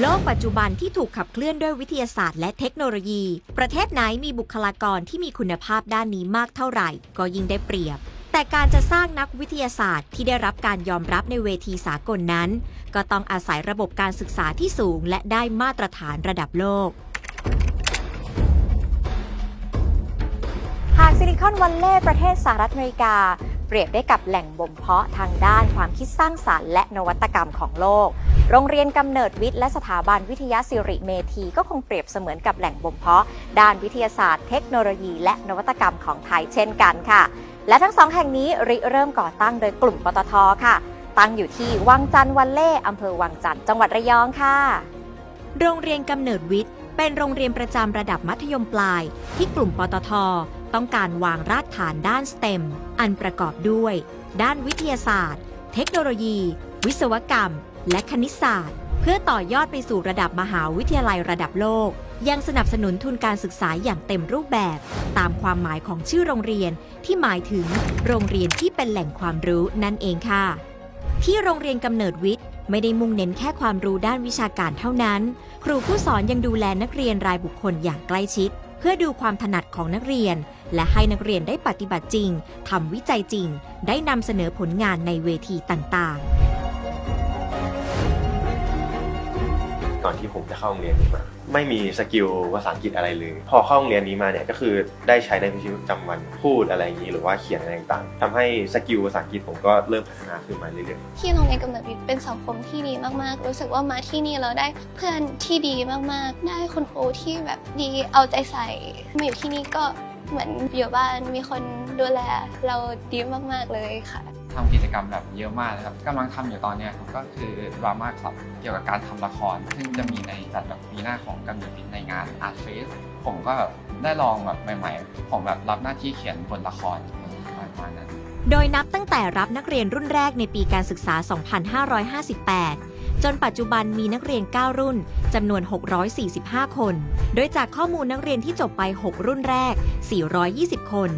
โลกปัจจุบันที่ถูกขับเคลื่อนด้วยวิทยาศาสตร์และเทคโนโลยี ประเทศไหนมีบุคลากรที่มีคุณภาพด้านนี้มากเท่าไหร่ ก็ยิ่งได้เปรียบ แต่การจะสร้างนักวิทยาศาสตร์ที่ได้รับการยอมรับในเวทีสากลนั้น ก็ต้องอาศัยระบบการศึกษาที่สูง และได้มาตรฐานระดับโลก หากซิลิคอนวัลเลย์ประเทศสหรัฐอเมริกา เปรียบได้กับแหล่งบ่มเพาะทางด้านความคิดสร้างสารรค์และนวัตกรรมของโลก โรงเรียนกำเนิดวิทย์และสถาบันวิทยาสิริเมธีก็คงเปรียบเสมือนกับแหล่งบ่มเพาะ ด้านวิทยาศาสตร์ เทคโนโลยี และนวัตกรรมของไทยเช่นกันค่ะ และทั้งสองแห่งนี้ริเริ่มก่อตั้งโดยกลุ่มปตทค่ะ ตั้งอยู่ที่วังจันทร์วัลเล่อำเภอวังจันทร์จังหวัดระยองค่ะ โรงเรียนกำเนิดวิทย์เป็นโรงเรียนประจำระดับมัธยมปลาย ที่กลุ่มปตท ต้องการวางรากฐานด้านสเต็ม อันประกอบด้วย ด้านวิทยาศาสตร์ เทคโนโลยี วิศวกรรม และคณิตศาสตร์ เพื่อต่อยอดไปสู่ระดับมหาวิทยาลัยระดับโลก ยังสนับสนุนทุนการศึกษาอย่างเต็มรูปแบบ ตามความหมายของชื่อโรงเรียนที่หมายถึง โรงเรียนที่เป็นแหล่งความรู้นั่นเองค่ะ ที่โรงเรียนกำเนิดวิทย์ไม่ได้มุ่งเน้นแค่ความรู้ด้านวิชาการเท่านั้น ครูผู้สอนยังดูแลนักเรียนรายบุคคลอย่างใกล้ชิด เพื่อดูความถนัดของนักเรียน และให้นักเรียนได้ปฏิบัติจริงทำวิจัยจริง ได้นำเสนอผลงานในเวทีต่างๆก่อนที่ผมจะเข้าโรงเรียนนี้มา ไม่มีสกิลภาษาอังกฤษอะไรเลย พอเข้าโรงเรียนนี้มาเนี่ยก็คือได้ใช้ในชีวิตประจำวันพูดอะไรอย่างนี้หรือว่าเขียนอะไรต่างๆทำให้สกิลภาษาอังกฤษผมก็เริ่มพัฒนาขึ้นมาเรื่อยๆที่โรงเรียนกำเนิดวิทย์เป็นสังคมที่ดีมากๆ รู้สึกว่ามาที่นี่เราได้เพื่อนที่ดีมากๆ ได้คุณครูที่แบบดีเอาใจใส่มาอยู่ที่นี่ก็ เหมือนอยู่บ้านมีคนดูแลเราดีมากๆเลยค่ะทำกิจกรรมแบบเยอะมากนะครับกำลังทำอยู่ตอนนี้ก็คือดราม่าคลับเกี่ยวกับการทำละคร ซึ่งจะมีในจัดแบบปีหน้าของกำเนิดบินในงานอาร์ตเฟสผมก็แบบได้ลองแบบใหม่ ๆ ผมแบบรับหน้าที่เขียนบทละครประมาณนั้น โดยนับตั้งแต่รับนักเรียนรุ่นแรกในปีการศึกษา 2558 จนปัจจุบันมีนักเรียน 9 รุ่น จำนวน 645 คน โดยจากข้อมูลนักเรียนที่จบไป 6 รุ่นแรก 420 คน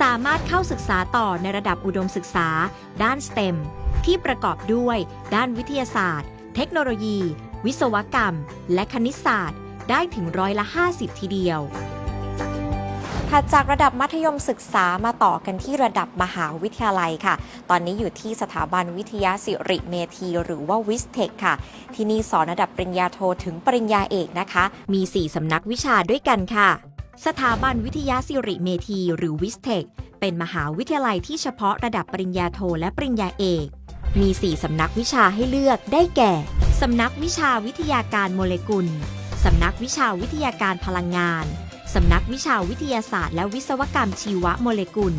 สามารถเข้าศึกษาต่อในระดับอุดมศึกษา ด้าน STEM ที่ประกอบด้วย ด้านวิทยาศาสตร์ เทคโนโลยี วิศวกรรม และคณิตศาสตร์ ได้ถึงร้อยละ 50 ทีเดียว ถัดจากระดับมัธยมศึกษามาต่อกันที่ระดับมหาวิทยาลัยค่ะ ตอนนี้อยู่ที่สถาบันวิทยาสิริเมธีหรือว่าวิสเทคค่ะ ที่นี่สอนระดับปริญญาโทถึงปริญญาเอกนะคะ มี 4 สำนักวิชาด้วยกันค่ะ สถาบันวิทยาสิริเมธีหรือวิสเทคเป็นมหาวิทยาลัยที่เฉพาะระดับปริญญาโทและปริญญาเอก มี 4 สำนักวิชาให้เลือกได้แก่ สำนักวิชาวิทยาการโมเลกุล สำนักวิชาวิทยาการพลังงาน สำนักวิชาวิทยาศาสตร์และวิศวกรรมชีวโมเลกุล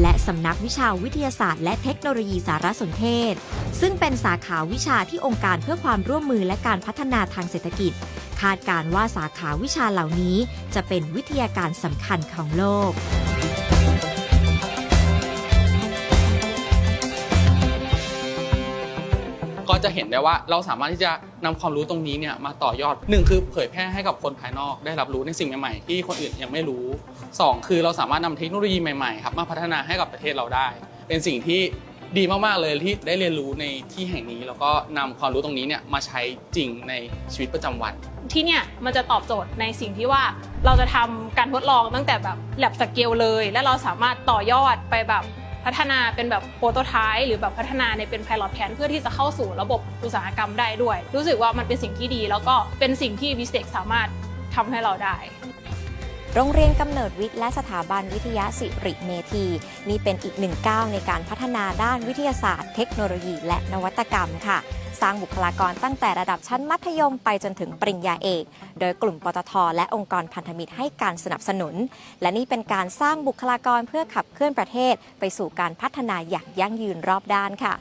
และสำนักวิชาวิทยาศาสตร์และเทคโนโลยีสารสนเทศ ซึ่งเป็นสาขาวิชาที่องค์การเพื่อความร่วมมือและการพัฒนาทางเศรษฐกิจ คาดการว่าสาขาวิชาเหล่านี้ จะเป็นวิทยาการสำคัญของโลก ก็จะเห็นได้ว่าเราสามารถที่จะนำความรู้ตรงนี้เนี่ยมาต่อยอดหนึ่งคือเผยแพร่ให้กับคนภายนอกได้รับรู้ในสิ่งใหม่ๆ ที่คนอื่นยังไม่รู้สองคือเราสามารถนำเทคโนโลยีใหม่ๆครับมาพัฒนาให้กับประเทศเราได้ เป็นสิ่งที่ดีมากๆเลยที่ได้เรียนรู้ในที่แห่งนี้ แล้วก็นำความรู้ตรงนี้เนี่ยมาใช้จริงในชีวิตประจำวัน ที่เนี่ยมันจะตอบโจทย์ในสิ่งที่ว่าเราจะทำการทดลองตั้งแต่แบบแลบสเกลเลย และเราสามารถต่อยอดไปแบบ พัฒนาเป็นแบบโปรโตไทป์หรือแบบพัฒนาในเป็นไพลอตแพนเพื่อที่จะเข้าสู่ระบบอุตสาหกรรมได้ด้วย รู้สึกว่ามันเป็นสิ่งที่ดี แล้วก็เป็นสิ่งที่วิสเ e กสามารถทำให้เราได้โรงเรียนกำเนิดวิทย์และสถาบันวิทยาสิริเมธี นี่เป็นอีกหนึ่งก้าวในการพัฒนาด้านวิทยาศาสตร์ เทคโนโลยี และนวัตกรรมค่ะ สร้างบุคลากรตั้งแต่ระดับชั้นมัธยมไปจนถึงปริญญาเอก โดยกลุ่มปตท และองค์กรพันธมิตรให้การสนับสนุน และนี่เป็นการสร้างบุคลากรเพื่อขับเคลื่อนประเทศ ไปสู่การพัฒนาอย่างยั่งยืนรอบด้านค่ะ